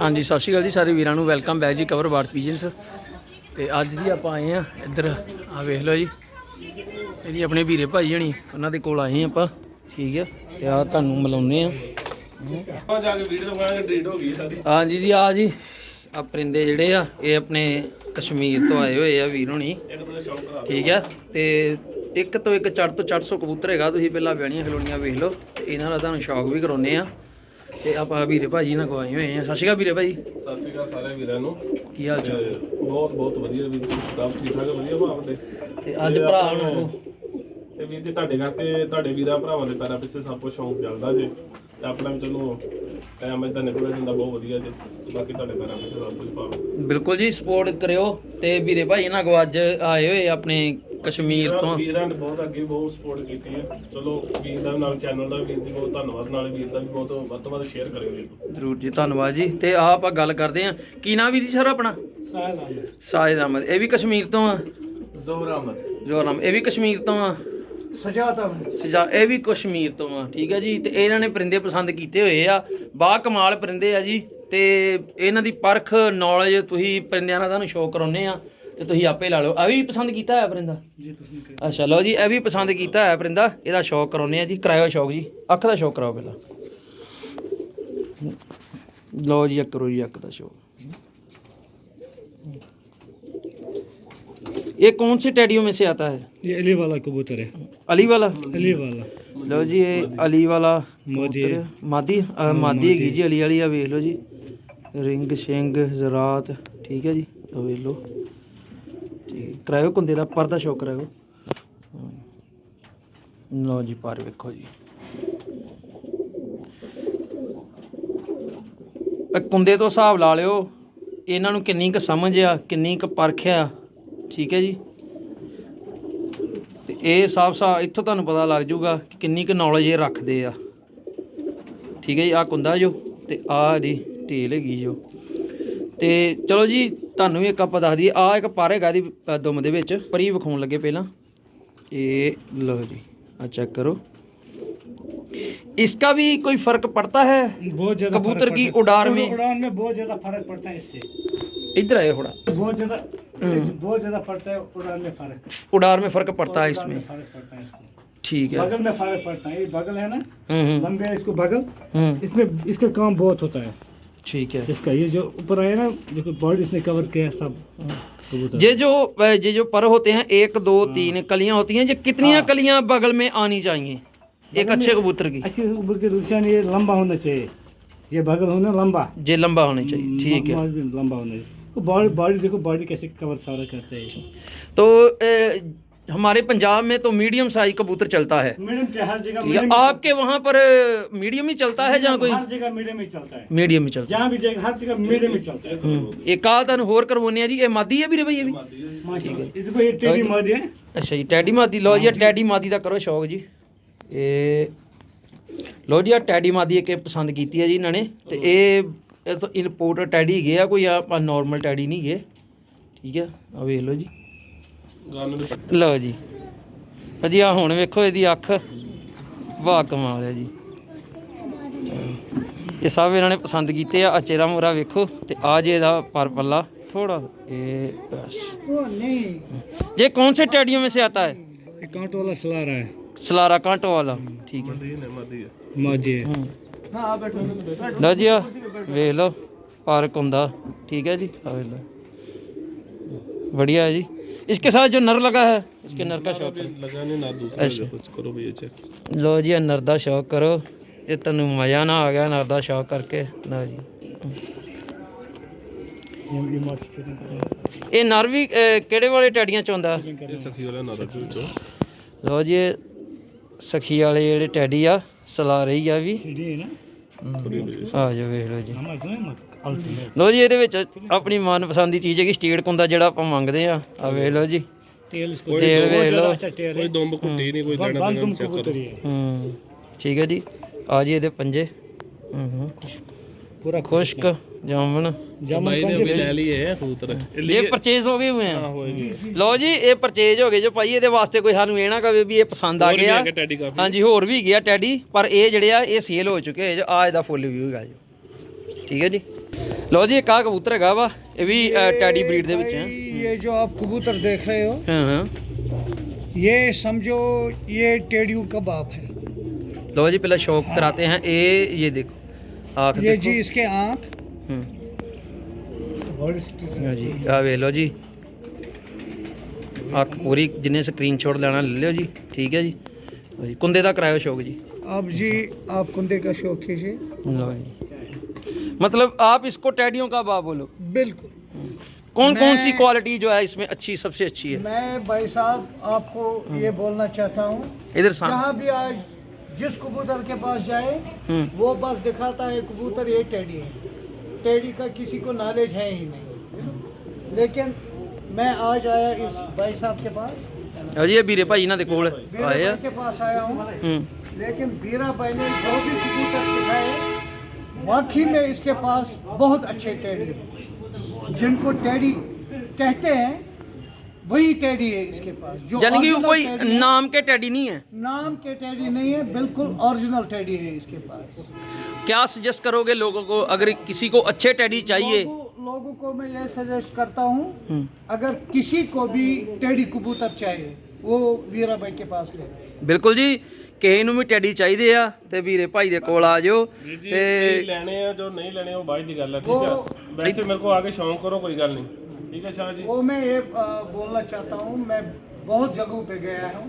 ਹਾਂਜੀ ਸਤਿ ਸ਼੍ਰੀ ਅਕਾਲ ਜੀ ਸਾਰੇ ਵੀਰਾਂ ਨੂੰ। ਵੈਲਕਮ ਬੈਕ ਜੀ ਕਵਰ ਬਾਰਟ ਪੀਜਨਸ ਤੇ ਅੱਜ ਜੀ ਆਪਾਂ ਆਏ ਆ ਇੱਧਰ ਆ ਵੇਖ ਲਓ ਜੀ। ਇਹ ਜੀ ਆਪਣੇ ਵੀਰੇ ਭਾਈ ਜਣੀ ਉਹਨਾਂ ਦੇ ਕੋਲ ਆਏ ਆਪਾਂ। ਠੀਕ ਹੈ ਤੇ ਆ ਤੁਹਾਨੂੰ ਮਿਲਾਉਂਦੇ ਆ ਆ ਜਾ ਕੇ ਵੀਡੀਓ ਬਣਾਉਣਾ ਡਿਲੀਟ ਹੋ ਗਈ ਸਾਡੀ। ਹਾਂਜੀ ਜੀ ਆ ਜੀ ਆ ਪਰਿੰਦੇ ਜਿਹੜੇ ਆ ਇਹ ਆਪਣੇ ਕਸ਼ਮੀਰ ਤੋਂ ਆਏ ਹੋਏ ਆ ਵੀਰ ਹੋਣੀ। ਠੀਕ ਆ ਤੇ ਇੱਕ ਤੋਂ ਇੱਕ ਚੜ ਤੋਂ 400 ਕਬੂਤਰ ਹੈਗਾ ਤੁਸੀਂ ਪਹਿਲਾਂ ਵਿਆਹਣੀਆਂ ਖਲੋਣੀਆਂ ਵੇਖ ਲਓ। ਤੇ ਇਹਨਾਂ ਦਾ ਤੁਹਾਨੂੰ ਸ਼ੌਕ ਵੀ ਕਰਾਉਨੇ ਆ ਤੇ ਆਪਾਂ ਵੀਰੇ ਭਾਜੀ ਨਾਲ ਗਵਾਏ ਹੋਏ ਆ। ਸਤਿ ਸ਼੍ਰੀ ਅਕਾਲ ਵੀਰੇ ਭਾਜੀ। ਸਤਿ ਸ਼੍ਰੀ ਅਕਾਲ ਸਾਰੇ ਵੀਰਾਂ ਨੂੰ। ਕੀ ਹਾਲ ਚਾਲ? ਤੇ ਬਹੁਤ ਬਹੁਤ ਵਧੀਆ ਵੀ ਸਭ ਠੀਕ ਠਾਕ ਵਧੀਆ ਭਾਵ ਦੇ ਤੇ ਅੱਜ ਭਰਾ ਨੂੰ ਤੇ ਵੀਰ ਜੀ ਤੁਹਾਡੇ ਕਰਕੇ ਤੁਹਾਡੇ ਵੀਰਾਂ ਭਰਾਵਾਂ ਦੇ ਪੈਰਾਂ ਪਿੱਛੇ ਸਭ ਕੁਝ ਸ਼ੌਂਕ ਚੱਲਦਾ ਜੇ। ਤੇ ਆਪਣਾ ਵੀ ਚਲੋ ਟਾਈਮ ਇਦਾਂ ਨਿਕਲ ਜਾਂਦਾ ਬਹੁਤ ਵਧੀਆ ਜੇ। ਤੇ ਬਾਕੀ ਤੁਹਾਡੇ ਪੈਰਾਂ ਪਿੱਛੇ ਸਭ ਕੁਝ ਪਾਵੇ ਬਿਲਕੁਲ ਜੀ ਸਪੋਰਟ ਕਰਿਓ। ਤੇ ਵੀਰੇ ਭਾਈ ਕੋ ਅੱਜ ਆਏ ਹੋਏ ਆਪਣੇ ਕਸ਼ਮੀਰ ਤੋਂ। ਵੀਰਾਂ ਨੇ ਬਹੁਤ ਅੱਗੇ ਬਹੁਤ ਸਪੋਰਟ ਕੀਤੀ ਹੈ। ਚਲੋ ਵੀਰ ਦਾ ਨਾਲ ਚੈਨਲ ਦਾ ਵੀਰ ਜੀ ਬਹੁਤ ਧੰਨਵਾਦ। ਨਾਲੇ ਵੀਰ ਦਾ ਵੀ ਬਹੁਤ ਵੱਧ ਤੋਂ ਵੱਧ ਸ਼ੇਅਰ ਕਰਿਓ ਜੀ। ਜ਼ਰੂਰ ਜੀ ਧੰਨਵਾਦ ਜੀ। ਤੇ ਆ ਆਪਾਂ ਗੱਲ ਕਰਦੇ ਆ ਕੀ ਨਾਮ ਵੀਰ ਜੀ ਸਰ ਆਪਣਾ? ਸਾਹਿਬ ਆਲੇ ਸਾਇਦ ਅਹਿਮਦ। ਇਹ ਵੀ ਕਸ਼ਮੀਰ ਤੋਂ ਆ? ਜ਼ੋਰ ਅਹਿਮਦ। ਜੋ ਨਾਮ ਇਹ ਵੀ ਕਸ਼ਮੀਰ ਤੋਂ ਆ? ਸਜਾਤਾ ਸਜਾ ਇਹ ਵੀ ਕਸ਼ਮੀਰ ਤੋਂ ਆ। ਠੀਕ ਹੈ ਜੀ। ਤੇ ਇਹਨਾਂ ਨੇ ਪਰਿੰਦੇ ਪਸੰਦ ਕੀਤੇ ਹੋਏ ਆ। ਬਾ ਕਮਾਲ ਪਰਿੰਦੇ ਆ ਜੀ। ਤੇ ਇਹਨਾਂ ਦੀ ਪਰਖ ਨੌਲੇਜ ਤੁਸੀਂ ਪਰਿੰਦਿਆਂ ਨਾਲ ਤੁਹਾਨੂੰ ਸ਼ੋਅ ਕਰਾਉਨੇ ਆ। ਤੇ ਤੁਸੀਂ ਆਪੇ ਲਾ ਲਓ ਆ ਵੀ ਪਸੰਦ ਕੀਤਾ ਹੋਇਆ ਪਰਿੰਦਾ ਜੀ ਤੁਸੀਂ ਅੱਛਾ ਲਓ ਜੀ ਇਹ ਵੀ ਪਸੰਦ ਕੀਤਾ ਹੋਇਆ ਪਰਿੰਦਾ ਇਹਦਾ ਸ਼ੌਕ ਕਰਾਉਨੇ ਆ ਜੀ ਕਰਾਇਓ ਸ਼ੌਕ ਜੀ ਅੱਖ ਦਾ ਸ਼ੌਕ ਕਰਾਓ ਪਹਿਲਾਂ ਲਓ ਜੀ ਇਹ ਕਰੋ ਜੀ ਅੱਖ ਦਾ ਸ਼ੌਕ ये कौन से टेडियो में से आता है ये अली वाला कबूतर है अली वाला अली वाला ਲਓ ਜੀ ਇਹ ਅਲੀ ਵਾਲਾ ਮਾਦੀ ਕਬੂਤਰ ਹੈ। ਮਾਦੀ ਅ, ਮਾਦੀ ਹੈਗੀ ਜੀ ਅਲੀ ਵਾਲੀ ਆ ਵੇਖ ਲਓ ਜੀ ਰਿੰਗ ਸ਼ਿੰਗ ਜ਼ਰਾਤ ਠੀਕ ਹੈ ਜੀ ਆ ਵੇਖ ਲਓ ਠੀਕ ਕਰਾਇਓ ਕੁੰਦੇ ਦਾ ਪਰਦਾ ਸ਼ੌਕ ਕਰਾਇਓ। ਲਓ ਜੀ, ਪਰ ਵੇਖੋ ਜੀ। ਕੁੰਦੇ ਤੋਂ ਹਿਸਾਬ ਲਾ ਲਿਓ, ਇਹਨਾਂ ਨੂੰ ਕਿੰਨੀ ਕੁ ਸਮਝ ਆ, ਕਿੰਨੀ ਕੁ ਪਰਖ ਆ, ਠੀਕ ਹੈ ਜੀ? ਤੇ ਇਹ ਹਿਸਾਬ ਸਾ, ਇੱਥੋਂ ਤੁਹਾਨੂੰ ਪਤਾ ਲੱਗ ਜਾਊਗਾ ਕਿ ਕਿੰਨੀ ਕੁ ਨੌਲੇਜ ਇਹ ਰੱਖਦੇ ਆ। ਠੀਕ ਹੈ ਜੀ ਆ ਕੁੰਦਾ ਜੋ, ਤੇ ਆ ਦੀ ਢੇਲ ਹੈਗੀ ਜੋ। ਤੇ ਚਲੋ ਜੀ ਤੁਹਾਨੂੰ ਵੀ ਇੱਕ ਆਪਾਂ ਦੱਸ ਦਈਏ ਆ ਇੱਕ ਪਰ ਹੈਗਾ ਦੀ ਦੁਮ ਦੇ ਵਿੱਚ ਪਰੀ ਵਿਖਾਉਣ ਲੱਗੇ ਪਹਿਲਾਂ ਇਹ ਲਓ ਜੀ ਆ ਚੈੱਕ ਕਰੋ इसका भी कोई फर्क पड़ता है बहुत ज्यादा कबूतर फर्क की पड़ता है। उड़ान में उड़ान में बहुत ज्यादा फर्क पड़ता है इससे इधर है थोड़ा बहुत ज्यादा बहुत ज्यादा पड़ता है उड़ान में फर्क उड़ान में फर्क पड़ता है उड़ान इसमें में फर्क पड़ता है इसको ठीक है बगल में फर्क पड़ता है ये बगल है ना हम्म हम्म, लंबे है इसको बगल हम्म इसमें इसका काम बहुत होता है ٹھیک ہے۔ اس کا یہ جو اوپر آیا نا جو باڈی اس نے کور کیا سب۔ یہ جو یہ جو پر ہوتے ہیں ایک دو تین کلیاں ہوتی ہیں یہ کتنی ہاں۔ کلیاں بغل میں آنی چاہیے؟ ایک اچھے کبوتر کی۔ اچھے کبوتر کے نشان یہ لمبا ہونا چاہیے۔ یہ بغل ہونا لمبا۔ یہ لمبا ہونا چاہیے ہاں، ٹھیک ہے۔ لمبا ہونا چاہیے۔ باڈی باڈی دیکھو باڈی کیسے کور سارا کرتے ہیں تو हमारे पंजाब में तो मीडियम साइज कबूतर चलता है मीडियम के हर जगह ठीक है मीडियम आपके वहाँ पर मीडियम ही चलता है जहाँ कोई हर जगह मीडियम ही चलता है मीडियम ही चलता जहाँ भी जाएगा हर जगह मीडियम ही चलता है है एक आ ਤੁਹਾਨੂੰ ਹੋਰ ਕਰਵਾਉਣੇ ਆ ਜੀ ਇਹ ਮਾਦੀ ਹੈ ਵੀਰੇ ਭਾਈ ਇਹ ਵੀ माशाल्लाह ये देखो ये टेडी मादी है ਅੱਛਾ ਜੀ ਟੈਡੀ ਮਾਦੀ ਲਓ ਜੀ ਇਹ ਟੈਡੀ ਮਾਦੀ ਦਾ ਕਰੋ ਸ਼ੌਕ ਜੀ ਇਹ ਲਓ ਜੀ ਆ ਟੈਡੀ ਮਾਦੀ ਇੱਕ ਇਹ ਪਸੰਦ ਕੀਤੀ ਹੈ ਜੀ ਇਹਨਾਂ ਨੇ ਤੇ ਇਹ ਇਹ ਤੋਂ ਇੰਪੋਰਟ ਟੈਡੀ ਹੈਗੇ ਆ ਕੋਈ ਆ ਨਾਰਮਲ ਟੈਡੀ ਨਹੀਂ ਹੈਗੇ ਠੀਕ ਹੈ ਆ ਵੇਖ ਲਓ ਜੀ ਗਾਣੇ ਦੇ ਲਓ ਜੀ ਅਜੀ ਆ ਹੁਣ ਵੇਖੋ ਇਹਦੀ ਅੱਖ ਵਾਹ ਕਮਾਲ ਹੈ ਜੀ ਇਹ ਸਭ ਇਹਨਾਂ ਨੇ ਪਸੰਦ ਕੀਤੇ ਆ ਆ ਚਿਹਰਾ ਮੋਰਾ ਵੇਖੋ ਤੇ ਆ ਜੇ ਇਹਦਾ ਪਰ ਪੱਲਾ ਥੋੜਾ ਇਹ ਬਸ ये कौन से टेडियो में से आता है ये कांट वाला चला रहा है सलारा कांटो वाला ठीक है ਮਦੀ ਨੇ ਮਦੀ ਹੈ मादी है हम्म। लो जी आ ਵੇਖ ਲਓ ਪਾਰਕ ਹੁੰਦਾ ਠੀਕ ਹੈ ਜੀ ਆ ਵੇਖ ਲਓ बढ़िया है जी इसके साथ जो नर लगा है इसके नर का शौक है ਲਗਾ ਨਹੀਂ ਨਾ ਦੂਸਰਾ ਜੋ ਕੁਝ ਕਰੋ ਵੀ ਇਹ ਚੈੱਕ ਲੋ ਜੀ ਇਹ ਨਰ ਦਾ ਸ਼ੌਕ ਕਰੋ ਇਹ ਤੈਨੂੰ ਮਜ਼ਾ ਨਾ ਆ ਗਿਆ ਨਰ ਦਾ ਸ਼ੌਕ ਕਰਕੇ ਨਾ ਜੀ ये ये माची के ਇਹ ਨਰ ਵੀ ਅਹ, ਕਿਹੜੇ ਵਾਲੇ ਟੈਡੀਆਂ ਚ ਆਉਂਦਾ ਇਹ ਸਖੀ ਵਾਲਾ ਨਾ ਰੱਖੋ ਵਿੱਚੋਂ ਲੋ ਜੀ ਇਹ ਸਖੀ ਵਾਲੇ ਜਿਹੜੇ ਟੈਡੀ ਆ ਸਲਾ ਰਹੀ ਆ ਵੀ सीढ़ी है ना ਆ ਜਾ ਵੇਖ ਲਓ ਜੀ ਲੋ ਜੀ ਇਹਦੇ ਵਿੱਚ ਆਪਣੀ ਮਨਪਸੰਦ ਦੀ ਚੀਜ਼ ਹੈਗੀ ਸਟੇਟ ਕੁੰਦਾ ਜਿਹੜਾ ਆਪਾਂ ਮੰਗਦੇ ਆ ਆ ਵੇਖ ਲਓ ਜੀ। ਤੇਲ ਵੇਖ ਲਓ। ਕੋਈ ਦੁੰਬ ਕੁੱਟੀ ਨਹੀਂ ਕੋਈ ਦੇਣਾ ਦੇਣਾ ਚੈੱਕ ਹੂੰ। ਠੀਕ ਹੈ ਜੀ। ਆ ਜੀ ਇਹਦੇ ਪੰਜੇ। ਹੂੰ ਹੂੰ। ਪੂਰਾ ਖੁਸ਼ਕ ਜਾਮਣ। ਜਾਮਣ ਪੰਜੇ ਲੈ ਲਈਏ ਕਬੂਤਰ ਜੇ ਪਰਚੇਸ ਹੋ ਗਏ ਹੋਏ ਆ। ਲਓ ਜੀ ਇਹ ਪਰਚੇਜ ਹੋ ਗਏ ਜੋ ਭਾਈ ਇਹਦੇ ਵਾਸਤੇ ਕੋਈ ਸਾਨੂੰ ਇਹ ਨਾ ਕਵੇ ਵੀ ਇਹ ਪਸੰਦ ਆ ਗਿਆ। ਹਾਂਜੀ ਹੋਰ ਵੀ ਗਿਆ ਟੈਡੀ ਪਰ ਇਹ ਜਿਹੜੇ ਆ ਇਹ ਸੇਲ ਹੋ ਚੁੱਕੇ ਆ। ਇਹਦਾ ਫੁੱਲ ਵਿਊ ਹੈਗਾ ਜੀ। ਠੀਕ ਹੈ ਜੀ। ਲਓ ਜੀ ਇੱਕ ਆ ਕਬੂਤਰ ਹੈਗਾ ਵਾ ਇਹ ਵੀ ਟੈਡੀ ਬਰੀਡ ਦੇ ਵਿੱਚ ਹੈ भाई, ये जो आप कबूतर देख रहे हो ਹਾਂ ਹਾਂ ये समझो ये टेडियो का बाप है लो जी पहले शौक कराते हैं ये ये देखो आँख ये देखो जी इसके आँख हम्म। हाँ जी आ वे लो जी ਅੱਖ ਪੂਰੀ ਜਿੰਨੇ ਸਕਰੀਨਸ਼ਾਟ ਲੈਣਾ ਲੈ ਲਿਓ ਜੀ ਠੀਕ ਹੈ ਜੀ ਲਓ ਜੀ ਕੁੰਦੇ ਦਾ ਕਰਾਇਓ ਸ਼ੌਕ ਜੀ अब जी आप कुंदे का शौक कीजिए مطلب آپ اس کو ٹیڈیوں کا با بولو۔ بالکل۔ کون کون سی کوالٹی جو ہے اس میں اچھی سب سے اچھی ہے؟ میں بھائی صاحب آپ کو یہ بولنا چاہتا ہوں۔ ادھر جہاں بھی آج جس کبوتر کے پاس جائے وہ بس دکھاتا ہے کبوتر یہ ٹیڈی ہے۔ ٹیڈی کا کسی کو نالج ہے ہی نہیں۔ لیکن میں آج آیا اس بھائی صاحب کے پاس۔ یہ بیرے بھائی نہ بیرے آیا کے پاس آیا ہوں۔ لیکن بیرا بھائی نے جو بھی کبوتر سکھائے واقعی میں اس کے پاس بہت اچھے ٹیڈی ہیں جن کو ٹیڈی کہتے ہیں وہی ٹیڈی ہے اس کے پاس جو یعنی کہ کوئی نام کے ٹیڈی نہیں ہے نام کے ٹیڈی نہیں ہے بالکل اوریجنل ٹیڈی ہے اس کے پاس۔ کیا سجیسٹ کرو گے لوگوں کو؟ اگر کسی کو اچھے ٹیڈی چاہیے۔ لوگوں کو میں یہ سجیسٹ کرتا ہوں اگر کسی کو بھی ٹیڈی کبوتر چاہیے وہ ویرا بھائی کے پاس لے بالکل جی۔ वो वीरा भाई के पास ले जाए। ਬਿਲਕੁਲ ਜੀ ਕਿਸੇ ਨੂੰ ਵੀ ਟੈਡੀ ਚਾਹੀਦੇ ਆ ਤੇ ਵੀਰੇ ਭਾਈ ਦੇ ਕੋਲ ਆ ਜਾਓ ਵੀਰ ਜੀ ਤੇ ਇਹ ਲੈਣੇ ਆ ਜੋ ਨਹੀਂ ਲੈਣੇ ਉਹ ਬਾਅਦ ਦੀ ਗੱਲ ਹੈ ਠੀਕ ਹੈ ਵੈਸੇ ਮੇਰੇ ਕੋ ਆ ਕੇ ਸ਼ੌਂਕ ਕਰੋ ਕੋਈ ਗੱਲ ਨਹੀਂ ਠੀਕ ਹੈ ਸ਼ਾਹ ਜੀ वो मैं ये अ, बोलना चाहता हूँ मैं बहुत जगहों पे गया हूँ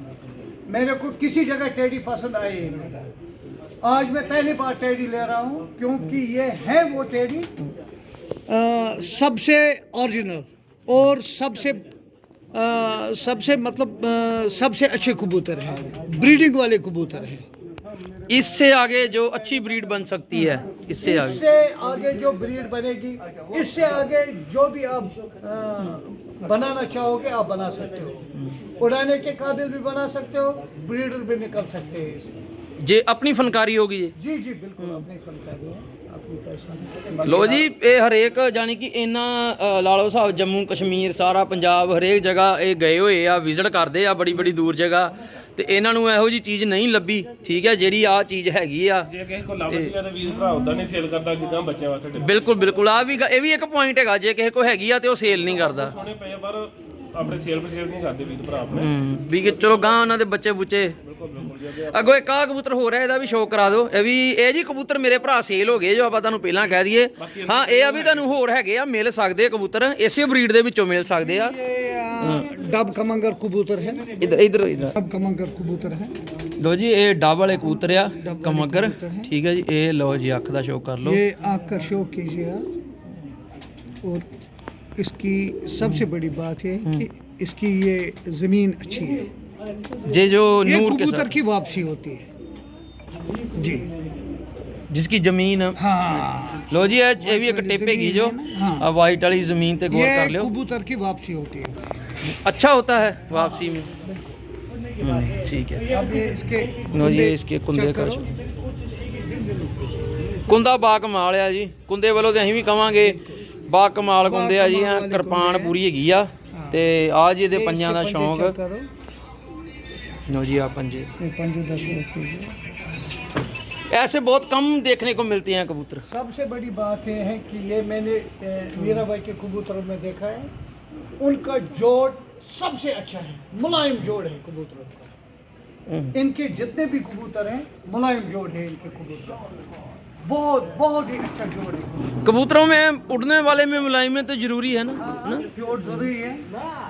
मेरे को किसी जगह टेडी पसंद आई ही नहीं आज मैं पहली बार टेडी ले रहा हूँ क्योंकि ये है वो टेडी अ, सबसे ओरिजिनल और सबसे سب سے مطلب سب سے اچھے کبوتر ہیں۔ بریڈنگ والے کبوتر ہیں۔ اس سے آگے جو اچھی بریڈ بن سکتی ہے اس سے آگے۔ اس سے آگے جو بریڈ بنے گی اس سے آگے جو بھی آپ بنانا چاہو گے آپ بنا سکتے ہو۔ اڑانے کے قابل بھی بنا سکتے ہو بریڈر بھی نکل سکتے ہیں جی اپنی فنکاری ہوگی جی جی بالکل اپنی فنکاری ہے۔ ਲੋ ਜੀ ਇਹ ਹਰੇਕ ਜਾਨੀ ਕਿ ਇਹਨਾਂ ਲਾਲੋ ਸਾਹਿਬ ਜੰਮੂ ਕਸ਼ਮੀਰ ਸਾਰਾ ਪੰਜਾਬ ਹਰੇਕ ਜਗ੍ਹਾ ਇਹ ਗਏ ਹੋਏ ਆ ਵਿਜ਼ਿਟ ਕਰਦੇ ਆ ਬੜੀ ਬੜੀ ਦੂਰ ਜਗ੍ਹਾ। ਤੇ ਇਹਨਾਂ ਨੂੰ ਇਹੋ ਜੀ ਚੀਜ਼ ਨਹੀਂ ਲੱਭੀ ਠੀਕ ਹੈ ਜਿਹੜੀ ਆ ਚੀਜ਼ ਹੈਗੀ ਆ। ਬਿਲਕੁਲ ਬਿਲਕੁਲ ਆ ਵੀ ਇਹ ਵੀ ਇੱਕ ਪੁਆਇੰਟ ਹੈਗਾ ਜੇ ਕਿਸੇ ਕੋਲ ਹੈਗੀ ਆ ਤੇ ਉਹ ਸੇਲ ਨਹੀਂ ਕਰਦਾ। ਆਪਣੇ ਸੇਲ ਪਰ ਸੇਲ ਨਹੀਂ ਕਰਦੇ ਵੀਰ ਭਰਾ ਆਪਣੇ। ਵੀ ਚਲੋ ਗਾਂ ਉਹਨਾਂ ਦੇ ਬੱਚੇ ਬੁੱਚੇ ਅੱਗੇ ਅੱਗੋਂ ਇੱਕ ਆ ਕਬੂਤਰ ਹੋ ਰਿਹਾ ਇਹਦਾ ਵੀ ਸ਼ੌਕ ਕਰਾ ਦਿਓ ਇਹ ਵੀ ਇਹ ਜੀ ਕਬੂਤਰ ਮੇਰੇ ਭਰਾ ਸੇਲ ਹੋ ਗਏ ਜੋ ਆਪਾਂ ਤੁਹਾਨੂੰ ਪਹਿਲਾਂ ਕਹਿ ਦਈਏ ਹਾਂ ਇਹ ਆ ਵੀ ਤੁਹਾਨੂੰ ਹੋਰ ਹੈਗੇ ਆ ਮਿਲ ਸਕਦੇ ਆ ਕਬੂਤਰ ਇਸੇ ਬਰੀਡ ਦੇ ਵਿੱਚੋਂ ਮਿਲ ਸਕਦੇ ਆ ये अ, डब कमंगर कबूतर है ਇਧਰ ਇਧਰ ਇਧਰ डब कमंगर कबूतर है ਲੋ ਜੀ ਇਹ ਡਬ ਵਾਲੇ ਕਬੂਤਰ ਆ ਕਮਗਰ ਠੀਕ ਹੈ ਜੀ ਇਹ ਲਓ ਜੀ ਅੱਖ ਦਾ ਸ਼ੌਕ ਕਰ ਲਓ ये आँख का शौक कीजिए आप और इसकी सबसे बड़ी बात है कि इसकी ये ज़मीन अच्छी है जे जो ये नूर के कबूतर साथ की वापसी होती है जी जिसकी ਜ਼ਮੀਨ हाँ ਲੋ ਜੀ ਇਹ ਇਹ ਵੀ ਇੱਕ ਟਿਪ ਹੈਗੀ ਜੋ ਹਾਂ। ਆ ਵਾਈਟ ਵਾਲੀ ਜ਼ਮੀਨ ਤੇ ਗੌਰ ये ਕਰ ਲਿਓ कबूतर की वापसी होती है अच्छा होता है वापसी में हम्म, ठीक है अब ये इसके लो जी कुंदे इसके कुंदे check का करो। ਕੁੰਦਾ ਬਾ ਕਮਾਲ ਆ ਜੀ ਕੁੰਦੇ ਵੱਲੋਂ ਤੇ ਅਸੀਂ ਵੀ ਕਵਾਂਗੇ ਬਾ ਕਮਾਲ ਕੁੰਦੇ ਆ ਜੀ ਕਮਾਲ ਆ ਵਾਲੇ ਕਿਰਪਾਨ ਕੁੰਦੇ ਆ। ਪੂਰੀ ਹੈਗੀ ਆ ਤੇ ਆ ਜੀ ਇਹਦੇ ये ਪੰਜਾਂ ਦਾ इसके पंजे check ਸ਼ੌਂਕ करो نو جی آپ پنجے۔ دس ایسے بہت کم دیکھنے کو ملتی ہیں کبوتر۔ سب سے بڑی بات یہ ہے کہ یہ میں نے میرا بھائی کے کبوتروں میں دیکھا ہے۔ ان کا جوڑ سب سے اچھا ہے۔ ملائم جوڑ ہے کبوتروں کا۔ ان کے جتنے بھی کبوتر ہیں ملائم جوڑ ہے ان کے کبوتر بہت بہت ہی اچھا جوڑ ہے۔ کبوتروں میں اڑنے والے میں ملائمیں تو ضروری ہے ہاں، نا؟ جوڑ ضروری ہے۔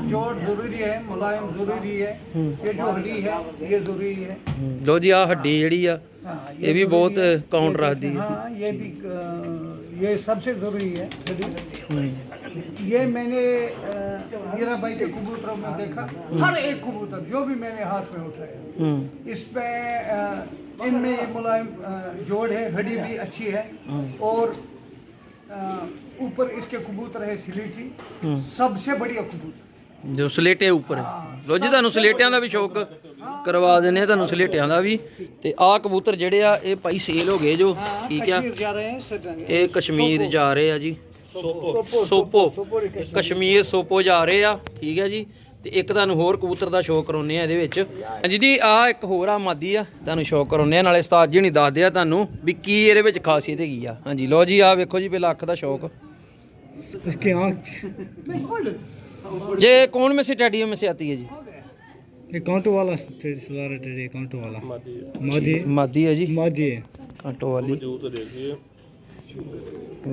جوڑ ضروری ہے ملائم ضروری ہے۔ یہ جو ہڈی ہے یہ ضروری ہے۔ لو جی آ ہڈی جڑی آ ہاں، یہ بھی بہت کاؤنٹ رکھ دی ہاں یہ بھی یہ سب سے ضروری ہے۔ یہ میں نے میرا بھائی کے کبوتروں میں دیکھا۔ ہر ایک کبوتر جو بھی میں نے ہاتھ میں اٹھایا اس پہ उठाया हम्म इसमें अ, इनमें ये मुलायम अ, जोड़ है हड्डी भी अच्छी है और अ, ऊपर इसके कबूतर है सिलीटी सबसे बढ़िया कबूतर ਜੋ ਸਲੇਟੇ ਉੱਪਰ ਹੈ ਲੋ ਜੀ ਤੁਹਾਨੂੰ ਸਲੇਟਿਆਂ ਦਾ ਵੀ ਸ਼ੌਕ ਕਰਵਾ ਦਿੰਦੇ ਆ ਤੁਹਾਨੂੰ ਸਲੇਟਿਆਂ ਦਾ ਵੀ ਤੇ ਆਹ ਕਬੂਤਰ ਜਿਹੜੇ ਆ ਇਹ ਭਾਈ ਸੇਲ ਹੋ ਗਏ ਜੋ ਠੀਕ ਆ कश्मीर जा रहे हैं सर ਇਹ ਕਸ਼ਮੀਰ ਜਾ ਰਹੇ ਆ ਜੀ ਸੋਪੋ ਕਸ਼ਮੀਰ ਸੋਪੋ ਜਾ ਰਹੇ ਆ ਠੀਕ ਹੈ ਜੀ ਤੇ ਇੱਕ ਤੁਹਾਨੂੰ ਹੋਰ ਕਬੂਤਰ ਦਾ ਸ਼ੌਕ ਕਰਾਉਨੇ ਆ ਇਹਦੇ ਵਿੱਚ ਹਾਂਜੀ ਜੀ ਆ ਇੱਕ ਹੋਰ ਆ ਮਾਦੀ ਆ ਤੁਹਾਨੂੰ ਸ਼ੌਕ ਕਰਾਉਨੇ ਆ ਨਾਲੇ ਉਸਤਾਦ ਜੀ ਨਹੀਂ ਦੱਸਦੇ ਆ ਤੁਹਾਨੂੰ ਵੀ ਕੀ ਇਹਦੇ ਵਿੱਚ ਖਾਸੀਅਤ ਹੈਗੀ ਆ ਹਾਂਜੀ ਲੋ ਜੀ ਆ ਵੇਖੋ ਜੀ ਪਹਿਲਾਂ ਅੱਖ ਦਾ ਸ਼ੌਕ इसकी आँख मैं बोल ये कौन में से टेडियो में से आती है जी ये कांटो वाला टेडी सलार टेडी कांटो वाला ਮਾਦੀ मादी ਮਾਦੀ ਹੈ ਜੀ मादी है ਕਾਂਟੋ ਵਾਲੀ ਵਜੂਦ ਦੇਖੀਏ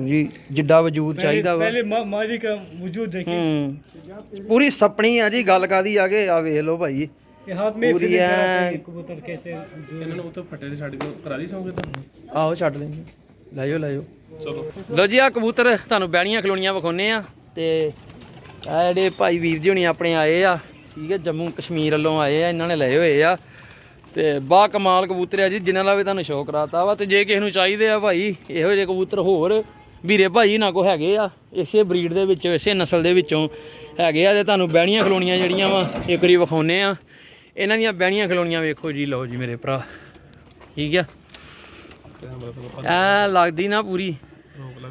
ਜੀ ਜਿੱਡਾ ਵਜੂਦ ਚਾਹੀਦਾ ਵਾ पहले मा- मादी का वजूद देखिए ਹੂੰ ਪੂਰੀ ਸਪਣੀ ਆ ਜੀ ਗੱਲ ਕਾਦੀ ਆ ਕੇ ਆ ਵੇਖ ਲਓ ਭਾਈ ये हाथ में पूरी फीलिंग कराता है है। कि कबूतर कैसे जो ਇਹਨਾਂ ਨੂੰ ਉੱਥੇ ਫੱਟੇ ਦੇ ਛੱਡ ਕੇ ਕਰਾ ਦੀ ਸੌਂਗ ਇਦਾਂ ਆਹੋ ਛੱਡ ਲੈਂਦੇ ਲੈ ਜਾਓ ਲੈ ਜਾਓ ਚਲੋ ਲੋ ਜੀ ਆ ਕਬੂਤਰ ਤੁਹਾਨੂੰ ਬਹਿਣੀਆਂ ਖਲੋਣੀਆਂ ਵਿਖਾਉਨੇ ਆ ਤੇ ਆ ਜਿਹੜੇ ਭਾਈ ਵੀਰ ਜੀ ਹੁਣੀ ਆਪਣੇ ਆਏ ਆ ਠੀਕ ਹੈ ਜੰਮੂ ਕਸ਼ਮੀਰ ਵੱਲੋਂ ਆਏ ਆ ਇਹਨਾਂ ਨੇ ਲਏ ਹੋਏ ਆ ਤੇ ਬਾ ਕਮਾਲ ਕਬੂਤਰ ਆ ਜੀ, ਜਿਨ੍ਹਾਂ ਦਾ ਵੀ ਤੁਹਾਨੂੰ ਸ਼ੌਕ ਕਰਾਤਾ ਵਾ, ਤੇ ਜੇ ਕਿਸੇ ਨੂੰ ਚਾਹੀਦੇ ਆ ਭਾਈ, ਇਹੋ ਜਿਹੇ ਕਬੂਤਰ ਹੋਰ, ਵੀਰੇ ਭਾਈ ਨਾ ਕੋ ਹੈਗੇ ਆ, ਇਸੇ ਬਰੀਡ ਦੇ ਵਿੱਚੋਂ, ਇਸੇ ਨਸਲ ਦੇ ਵਿੱਚੋਂ ਹੈਗੇ ਆ, ਤੇ ਤੁਹਾਨੂੰ ਬਹਿਣੀਆਂ ਖਲੋਣੀਆਂ ਜਿਹੜੀਆਂ ਵਾ, ਇੱਕ ਵਾਰੀ ਵਿਖਾਉਨੇ ਆ। ਇਹਨਾਂ ਦੀਆਂ ਬਹਿਣੀਆਂ ਖਲੋਣੀਆਂ ਵੇਖੋ ਜੀ, ਲਓ ਜੀ ਮੇਰੇ ਭਰਾ, ਠੀਕ ਆ? ਐ ਲੱਗਦੀ ਨਾ ਪੂਰੀ। ਰੋਕ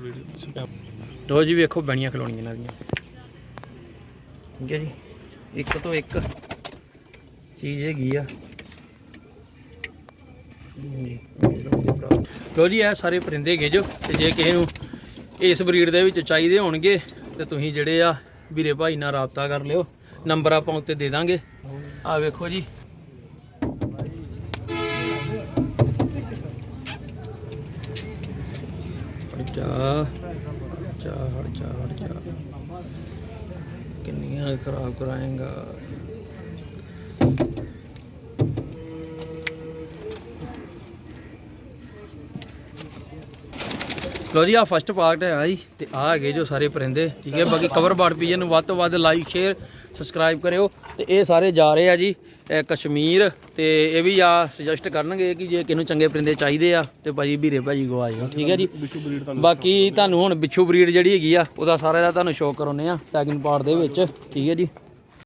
ਲੋ ਜੀ ਵੇਖੋ ਬਹਿਣੀਆਂ ਖਲੋਣੀਆਂ ਇਹਨਾਂ ਦੀਆਂ। ਠੀਕ ਹੈ ਜੀ? ਇੱਕ ਤੋਂ ਇੱਕ ਚੀਜ਼ ਹੈਗੀ ਆ। ਲੋ ਜੀ, ਇਹ ਸਾਰੇ ਪਰਿੰਦੇ ਹੈਗੇ ਤੇ ਜੇ ਕਿਸੇ ਨੂੰ ਇਸ ਬਰੀਡ ਦੇ ਵਿੱਚ ਚਾਹੀਦੇ ਹੋਣਗੇ ਤੇ ਤੁਸੀਂ ਜਿਹੜੇ ਆ ਵੀਰੇ ਭਾਈ ਨਾਲ ਰਾਬਤਾ ਕਰ ਲਿਓ। ਨੰਬਰ ਆਪਾਂ ਉੱਤੇ ਦੇ ਦਾਂਗੇ। ਆ ਵੇਖੋ ਜੀ। ਹਟ ਜਾ ਜਾ ਹਟ ਜਾ ਹਟ ਜਾ ਕਿੰਨੀਆਂ ਖਰਾਬ ਕਰਾਏਗਾ। ਲੋ ਜੀ ਆ ਫਸਟ ਪਾਰਟ ਹੈ ਜੀ ਤੇ ਆ ਹੈਗੇ ਜੋ ਸਾਰੇ ਪਰਿੰਦੇ ਠੀਕ ਹੈ ਬਾਕੀ ਕਵਰ ਬਾਰਡ ਪੀਜਨ ਨੂੰ ਵੱਧ ਤੋਂ ਵੱਧ ਲਾਈਕ ਸ਼ੇਅਰ ਸਬਸਕ੍ਰਾਈਬ ਕਰਿਓ ਤੇ ਇਹ ਸਾਰੇ ਜਾ ਰਹੇ ਆ ਜੀ ਕਸ਼ਮੀਰ ਤੇ ਇਹ ਵੀ ਆ ਸੁਜੈਸਟ ਕਰਨਗੇ ਕਿ ਜੇ ਕਿਸੇ ਨੂੰ ਚੰਗੇ ਪਰਿੰਦੇ ਚਾਹੀਦੇ ਆ ਤੇ ਭਾਜੀ ਵੀਰੇ ਭਾਜੀ ਕੋ ਆ ਜਾਓ ਠੀਕ ਹੈ ਜੀ। ਬਾਕੀ ਤੁਹਾਨੂੰ ਹੁਣ ਬਿੱਛੂ ਬਰੀਡ ਜਿਹੜੀ ਹੈਗੀ ਆ ਉਹਦਾ ਸਾਰਾ ਦਾ ਤੁਹਾਨੂੰ ਸ਼ੋਅ ਕਰਾਉਨੇ ਆ ਸੈਕਿੰਡ ਪਾਰਟ ਦੇ ਵਿੱਚ ਠੀਕ ਹੈ ਜੀ।